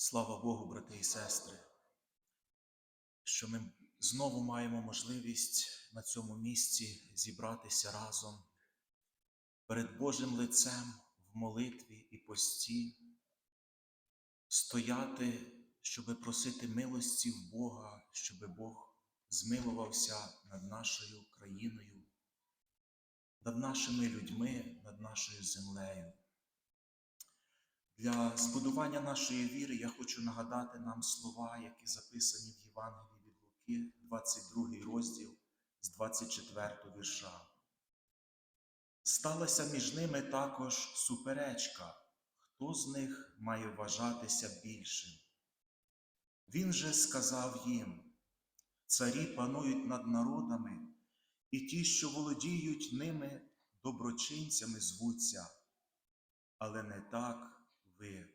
Слава Богу, брати і сестри, що ми знову маємо можливість на цьому місці зібратися разом перед Божим лицем в молитві і пості, стояти, щоби просити милості в Бога, щоби Бог змилувався над нашою країною, над нашими людьми, над нашою землею. Для збудування нашої віри я хочу нагадати нам слова, які записані в Євангелії від Луки, 22 розділ з 24 вірша. Сталася між ними також суперечка, хто з них має вважатися більшим. Він же сказав їм: царі панують над народами, і ті, що володіють ними, доброчинцями звуться, але не так ви.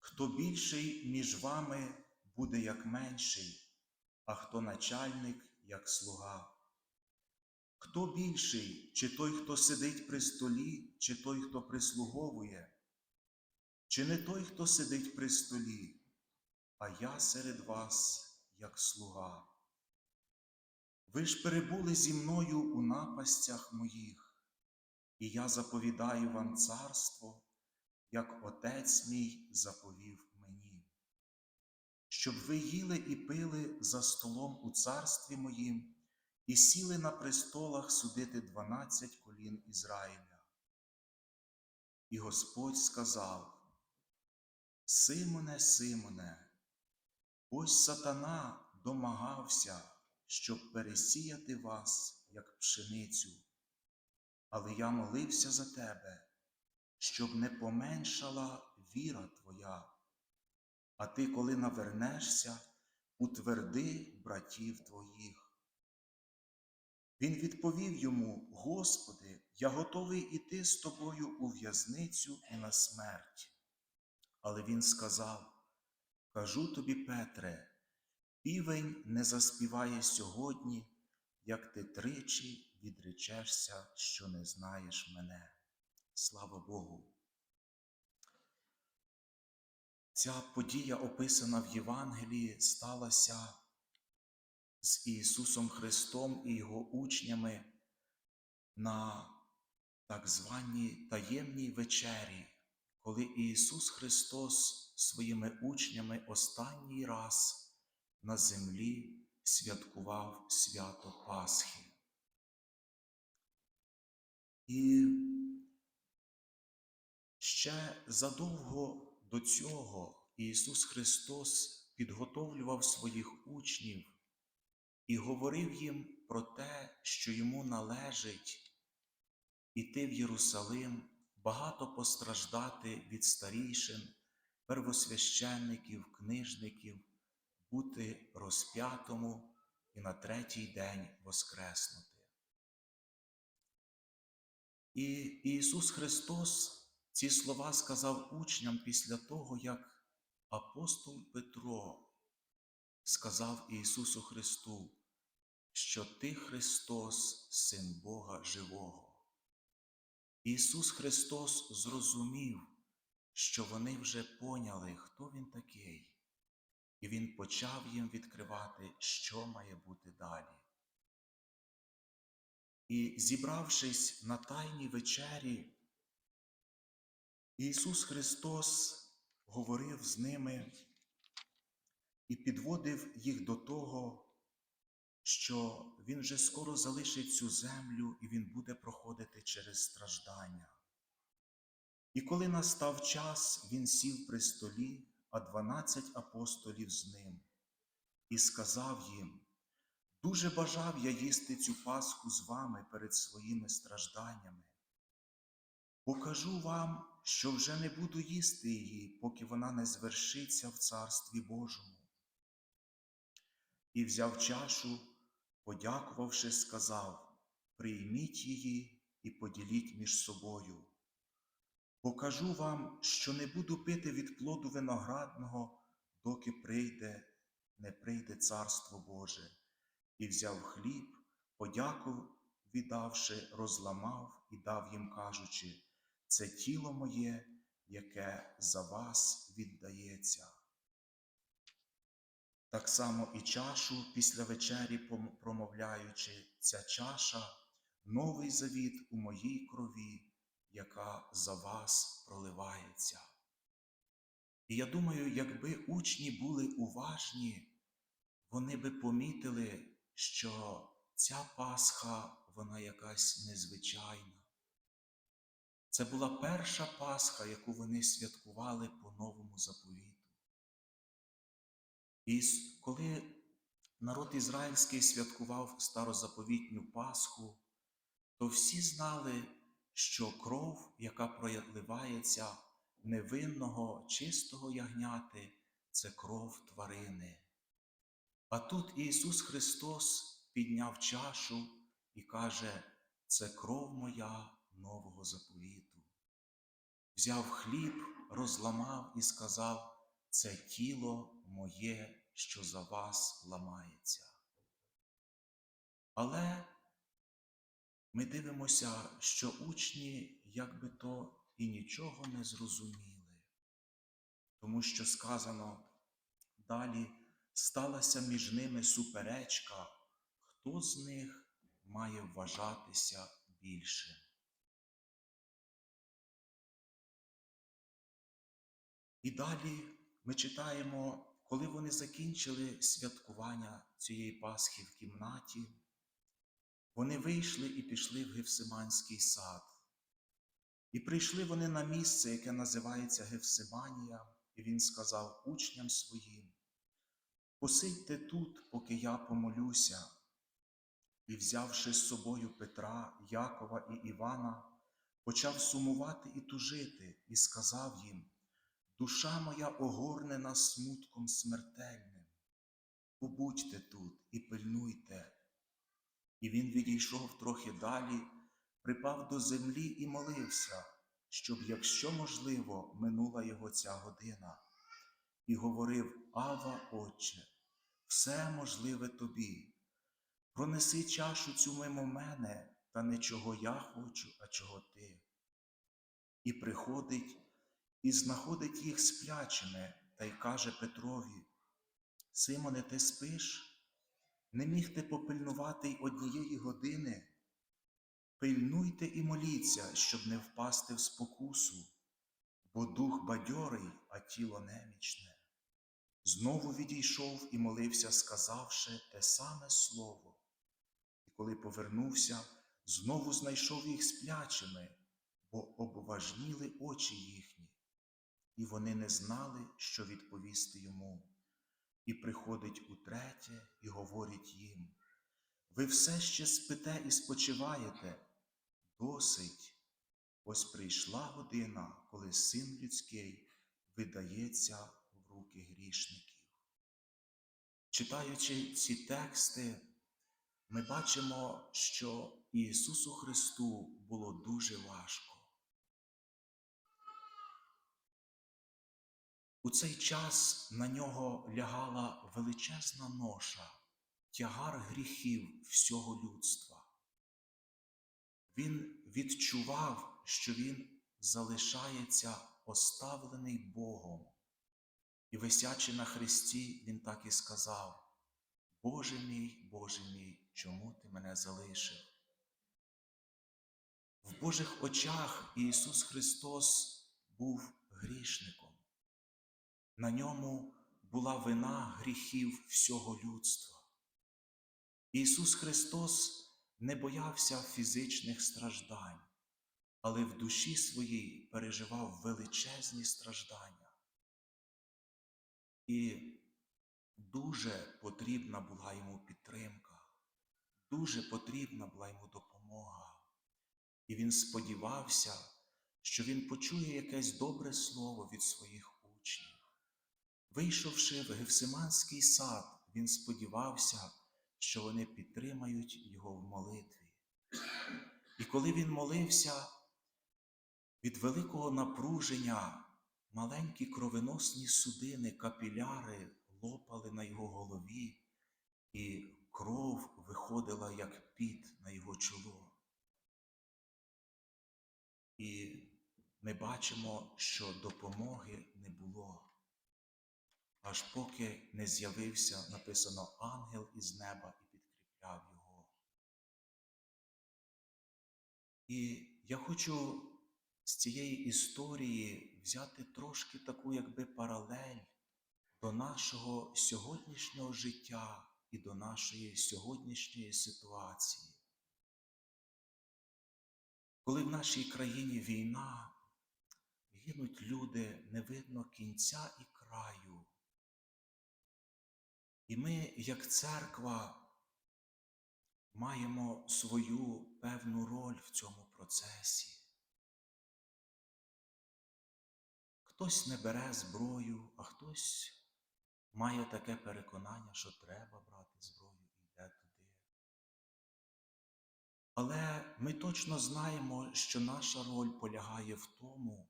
Хто більший між вами буде як менший, а хто начальник, як слуга. Хто більший, чи той, хто сидить при столі, чи той, хто прислуговує, чи не той, хто сидить при столі, а я серед вас, як слуга. Ви ж перебули зі мною у напастях моїх, і я заповідаю вам царство як Отець мій заповів мені, щоб ви їли і пили за столом у царстві моїм і сіли на престолах судити дванадцять колін Ізраїля. І Господь сказав: Симоне, Симоне, ось сатана домагався, щоб пересіяти вас, як пшеницю, але я молився за тебе щоб не поменшала віра твоя. А ти, коли навернешся, утверди братів твоїх. Він відповів йому: Господи, я готовий іти з тобою у в'язницю і на смерть. Але він сказав: Кажу тобі, Петре, півень не заспіває сьогодні, як ти тричі відречешся, що не знаєш мене. Слава Богу. Ця подія, описана в Євангелії, сталася з Ісусом Христом і Його учнями на так званій таємній вечері, коли Ісус Христос своїми учнями останній раз на землі святкував свято Пасхи. І Ще задовго до цього Ісус Христос підготовлював своїх учнів і говорив їм про те, що йому належить іти в Єрусалим, багато постраждати від старішин, первосвященників, книжників, бути розп'ятому і на третій день воскреснути. І Ісус Христос. Ці слова сказав учням після того, як апостол Петро сказав Ісусу Христу, що Ти Христос, Син Бога Живого. Ісус Христос зрозумів, що вони вже поняли, хто Він такий, і Він почав їм відкривати, що має бути далі. І, зібравшись на Тайній вечері, Ісус Христос говорив з ними і підводив їх до того, що Він вже скоро залишить цю землю і Він буде проходити через страждання. І коли настав час, Він сів при столі, а дванадцять апостолів з ним, і сказав їм: Дуже бажав я їсти цю Пасху з вами перед своїми стражданнями. Покажу вам, що вже не буду їсти її, поки вона не звершиться в Царстві Божому. І взяв чашу, подякувавши, сказав: Прийміть її і поділіть між собою. Покажу вам, що не буду пити від плоду виноградного, доки прийде, не прийде Царство Боже, і взяв хліб, подякував, віддавши, розламав і дав їм, кажучи, це тіло моє, яке за вас віддається. Так само і чашу після вечері промовляючи, ця чаша новий завіт у моїй крові, яка за вас проливається. І я думаю, якби учні були уважні, вони би помітили, що ця Пасха, вона якась незвичайна. Це була перша Пасха, яку вони святкували по новому заповіту. І коли народ ізраїльський святкував старозаповітню Пасху, то всі знали, що кров, яка проливається невинного, чистого ягняти, це кров тварини. А тут Ісус Христос підняв чашу і каже, це кров моя нового заповіту. Взяв хліб, розламав і сказав, це тіло моє, що за вас ламається. Але ми дивимося, що учні якби то і нічого не зрозуміли, тому що сказано далі сталася між ними суперечка, хто з них має вважатися більшим. І далі ми читаємо, коли вони закінчили святкування цієї Пасхи в кімнаті, вони вийшли і пішли в Гефсиманський сад. І прийшли вони на місце, яке називається Гефсиманія, і він сказав учням своїм: Посидьте тут, поки я помолюся. І, взявши з собою Петра, Якова і Івана, почав сумувати і тужити, і сказав їм: Душа моя огорнена смутком смертельним. Побудьте тут і пильнуйте. І він відійшов трохи далі, припав до землі і молився, щоб, якщо можливо, минула його ця година, і говорив: Ава, Отче, все можливе тобі. Пронеси чашу цю мимо мене, та не чого я хочу, а чого ти. І приходить і знаходить їх сплячими, та й каже Петрові: Симоне, ти спиш? Не міг ти попильнувати й однієї години? Пильнуйте і моліться, щоб не впасти в спокусу, бо дух бадьорий, а тіло немічне. Знову відійшов і молився, сказавши те саме слово. І коли повернувся, знову знайшов їх сплячими, бо обважніли очі їхні, і вони не знали, що відповісти йому. І приходить утретє і говорить їм: Ви все ще спите і спочиваєте, досить. Ось прийшла година, коли син людський видається в руки грішників. Читаючи ці тексти, ми бачимо, що Ісусу Христу було дуже важко. У цей час на нього лягала величезна ноша, тягар гріхів всього людства. Він відчував, що він залишається оставлений Богом. І висячи на хресті, він так і сказав: Боже мій, Боже мій, чому ти мене залишив? В Божих очах Ісус Христос був грішником. На ньому була вина гріхів всього людства. Ісус Христос не боявся фізичних страждань, але в душі своїй переживав величезні страждання. І дуже потрібна була йому підтримка, дуже потрібна була йому допомога. І він сподівався, що він почує якесь добре слово від своїх учнів. Вийшовши в Гефсиманський сад, він сподівався, що вони підтримають його в молитві. І коли він молився, від великого напруження маленькі кровеносні судини, капіляри лопали на його голові, і кров виходила як піт на його чоло. І ми бачимо, що допомоги не було. Аж поки не з'явився, написано, ангел із неба і підкріпляв його. І я хочу з цієї історії взяти трошки таку, якби паралель до нашого сьогоднішнього життя і до нашої сьогоднішньої ситуації. Коли в нашій країні війна, гинуть люди, не видно кінця і краю. І ми, як церква, маємо свою певну роль в цьому процесі. Хтось не бере зброю, а хтось має таке переконання, що треба брати зброю і йде туди. Але ми точно знаємо, що наша роль полягає в тому,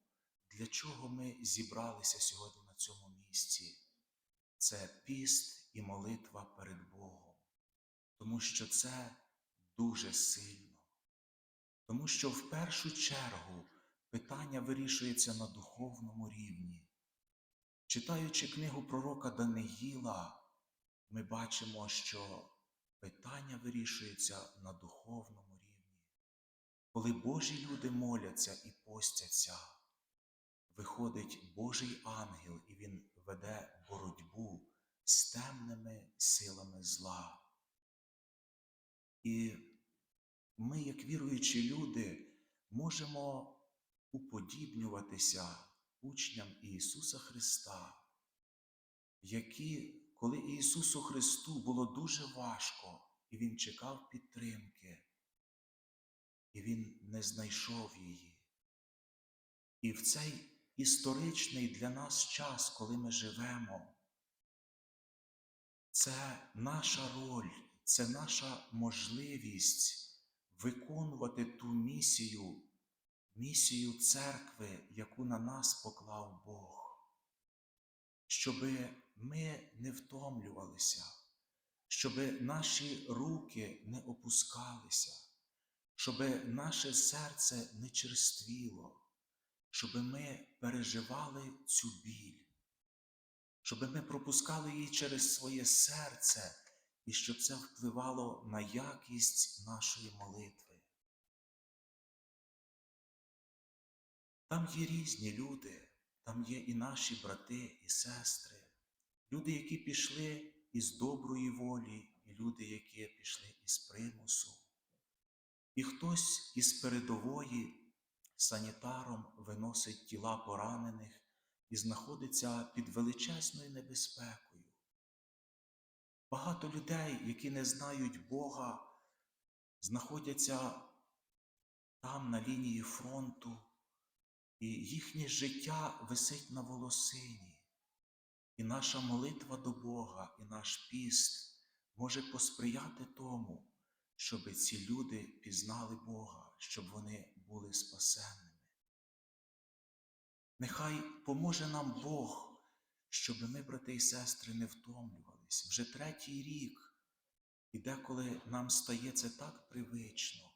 для чого ми зібралися сьогодні на цьому місці. Це піст і молитва перед Богом, тому що це дуже сильно. Тому що в першу чергу питання вирішується на духовному рівні. Читаючи книгу пророка Даниїла, ми бачимо, що питання вирішується на духовному рівні. Коли Божі люди моляться і постяться, виходить Божий ангел, і він веде боротьбу з темними силами зла. І ми, як віруючі люди, можемо уподібнюватися учням Ісуса Христа, які, коли Ісусу Христу було дуже важко, і Він чекав підтримки, і Він не знайшов її. І в цей історичний для нас час, коли ми живемо, це наша роль, це наша можливість виконувати ту місію, місію церкви, яку на нас поклав Бог, щоби ми не втомлювалися, щоби наші руки не опускалися, щоби наше серце не черствіло, щоби ми переживали цю біль, щоби ми пропускали її через своє серце і щоб це впливало на якість нашої молитви. Там є різні люди, там є і наші брати і сестри, люди, які пішли із доброї волі, і люди, які пішли із примусу. І хтось із передової санітаром виносить тіла поранених і знаходиться під величезною небезпекою. Багато людей, які не знають Бога, знаходяться там на лінії фронту, і їхнє життя висить на волосині. І наша молитва до Бога, і наш піст може посприяти тому, щоб ці люди пізнали Бога, щоб вони були спасенними. Нехай поможе нам Бог, щоб ми, брати і сестри, не втомлювались. Вже третій рік, і деколи нам стає це так привично.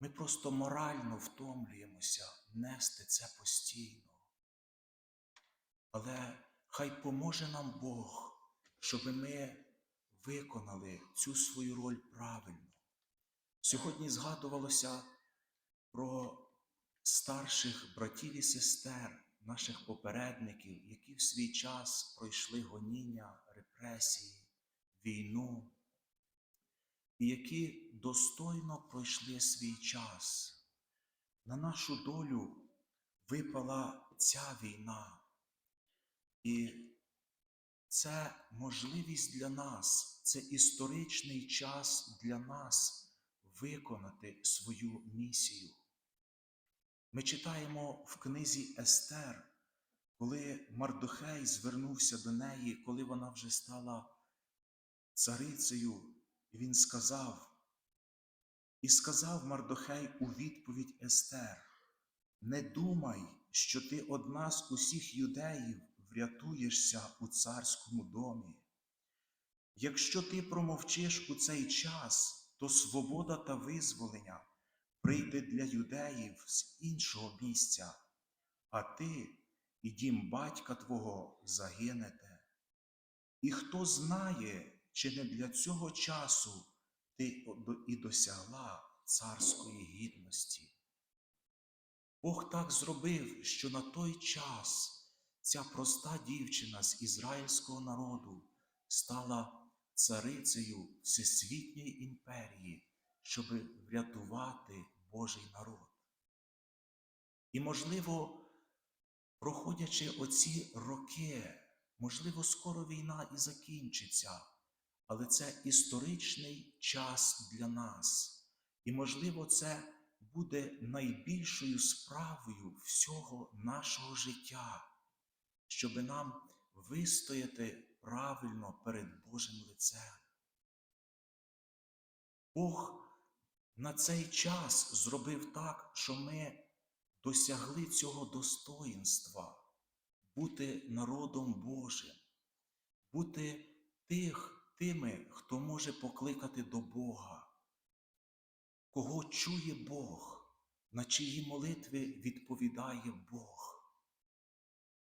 Ми просто морально втомлюємося нести це постійно. Але хай поможе нам Бог, щоб ми виконали цю свою роль правильно. Сьогодні згадувалося про старших братів і сестер, наших попередників, які в свій час пройшли гоніння, репресії, війну, і які достойно пройшли свій час. На нашу долю випала ця війна. І це можливість для нас, це історичний час для нас виконати свою місію. Ми читаємо в книзі Естер, коли Мардохей звернувся до неї, коли вона вже стала царицею, він сказав, і сказав Мардохей у відповідь Естер: Не думай, що ти одна з усіх юдеїв врятуєшся у царському домі. Якщо ти промовчиш у цей час, то свобода та визволення прийде для юдеїв з іншого місця, а ти і дім батька твого загинете. І хто знає, чи не для цього часу ти і досягла царської гідності. Бог так зробив, що на той час ця проста дівчина з ізраїльського народу стала царицею Всесвітньої імперії, щоб врятувати Божий народ. І, можливо, проходячи оці роки, можливо, скоро війна і закінчиться, але це історичний час для нас. І, можливо, це буде найбільшою справою всього нашого життя, щоб нам вистояти правильно перед Божим лицем. Бог на цей час зробив так, що ми досягли цього достоїнства бути народом Божим, бути тих, тими, хто може покликати до Бога, кого чує Бог, на чиї молитви відповідає Бог.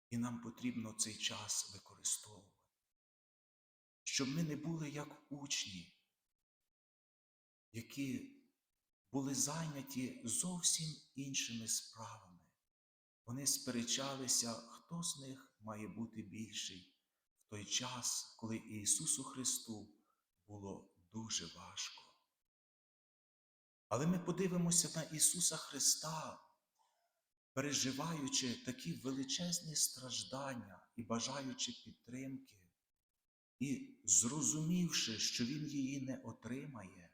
І нам потрібно цей час використовувати, щоб ми не були як учні, які були зайняті зовсім іншими справами. Вони сперечалися, хто з них має бути більший в той час, коли Ісусу Христу було дуже важко. Але ми подивимося на Ісуса Христа, переживаючи такі величезні страждання і бажаючи підтримки, і зрозумівши, що Він її не отримає,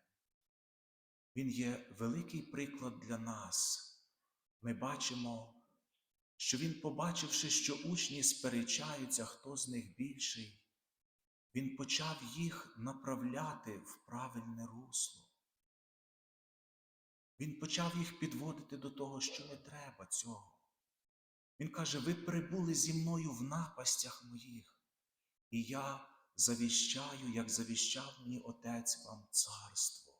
Він є великий приклад для нас. Ми бачимо, що Він, побачивши, що учні сперечаються, хто з них більший, Він почав їх направляти в правильне русло. Він почав їх підводити до того, що не треба цього. Він каже: ви прибули зі мною в напастях моїх, і я завіщаю, як завіщав мені Отець вам царство.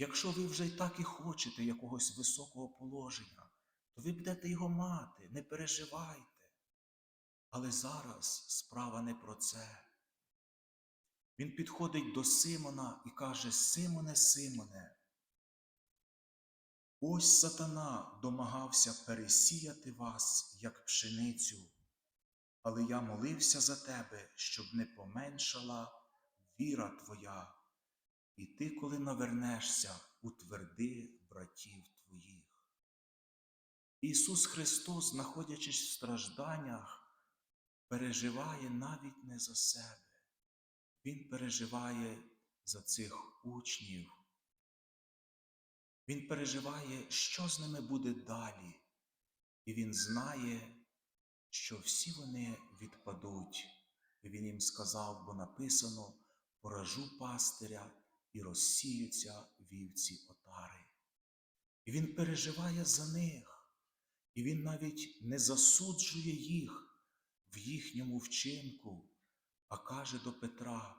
Якщо ви вже й так і хочете якогось високого положення, то ви будете його мати, не переживайте. Але зараз справа не про це. Він підходить до Симона і каже: Симоне, Симоне, Ось сатана домагався пересіяти вас, як пшеницю, але я молився за тебе, щоб не поменшала віра твоя, і ти, коли навернешся, утверди братів твоїх. Ісус Христос, знаходячись в стражданнях, переживає навіть не за себе, Він переживає за цих учнів. Він переживає, що з ними буде далі, і він знає, що всі вони відпадуть. І він їм сказав, бо написано поражу пастиря і розсіються вівці отари. І він переживає за них, і він навіть не засуджує їх в їхньому вчинку, а каже до Петра: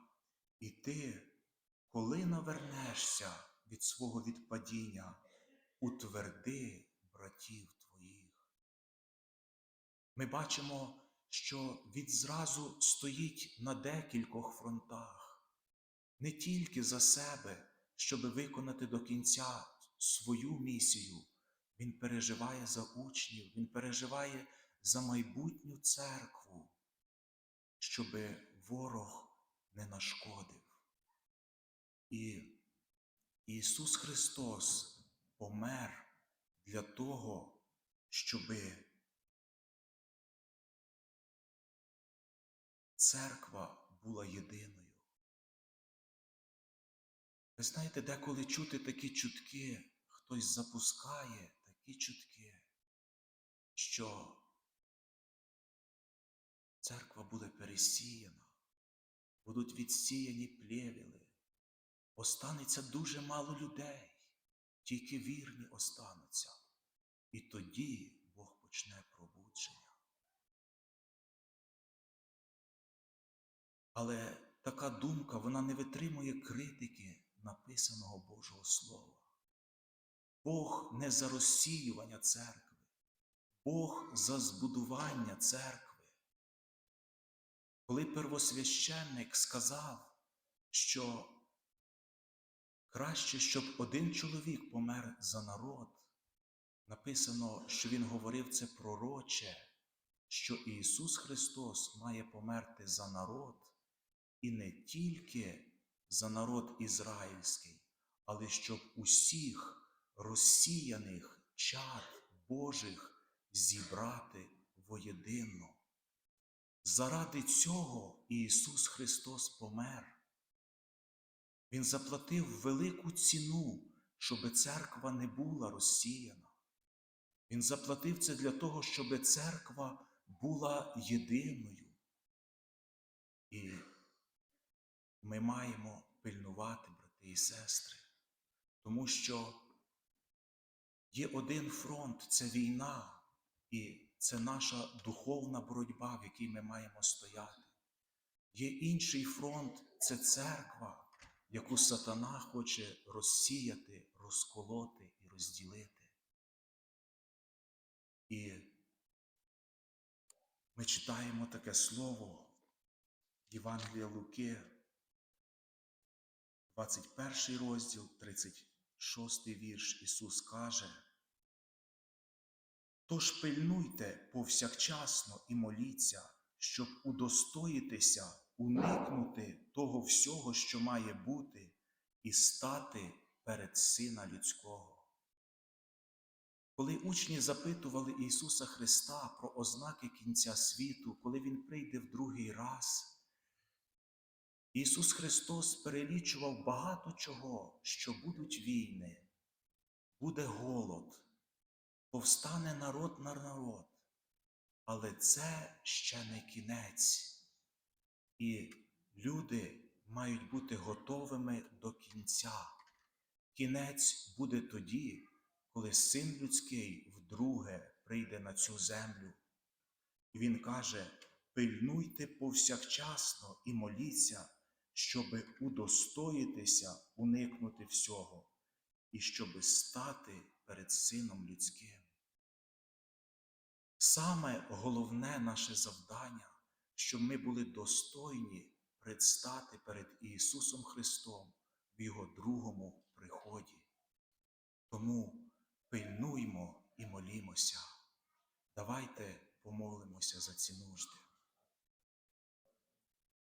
І ти, коли навернешся, від свого відпадіння, утверди братів твоїх. Ми бачимо, що відзразу стоїть на декількох фронтах, не тільки за себе, щоб виконати до кінця свою місію. Він переживає за учнів, він переживає за майбутню церкву, щоб ворог не нашкодив. І Ісус Христос помер для того, щоби церква була єдиною. Ви знаєте, деколи чути такі чутки, хтось запускає такі чутки, що церква буде пересіяна, будуть відсіяні плевіли, останеться дуже мало людей, тільки вірні остануться. І тоді Бог почне пробудження. Але така думка, вона не витримує критики написаного Божого Слова. Бог не за розсіювання церкви, Бог за збудування церкви. Коли первосвященник сказав, що краще, щоб один чоловік помер за народ, написано, що Він говорив це пророче, що Ісус Христос має померти за народ, і не тільки за народ ізраїльський, але щоб усіх розсіяних чад Божих зібрати воєдино. Заради цього Ісус Христос помер. Він заплатив велику ціну, щоб церква не була розсіяна. Він заплатив це для того, щоб церква була єдиною. І ми маємо пильнувати, брати і сестри, тому що є один фронт це війна, і це наша духовна боротьба, в якій ми маємо стояти. Є інший фронт це церква, яку сатана хоче розсіяти, розколоти і розділити. І ми читаємо таке слово Євангелія Луки, 21 розділ, 36 вірш Ісус каже, Тож пильнуйте повсякчасно і моліться, щоб удостоїтися, уникнути того всього, що має бути, і стати перед Сина Людського. Коли учні запитували Ісуса Христа про ознаки кінця світу, коли Він прийде в другий раз, Ісус Христос перелічував багато чого, що будуть війни, буде голод, повстане народ на народ. Але це ще не кінець. І люди мають бути готовими до кінця. Кінець буде тоді, коли син людський вдруге прийде на цю землю. Він каже: пильнуйте повсякчасно і моліться, щоби удостоїтися уникнути всього, і щоби стати перед Сином людським. Саме головне наше завдання, щоб ми були достойні предстати перед Ісусом Христом в Його другому приході. Тому пильнуймо і молімося. Давайте помолимося за ці нужди.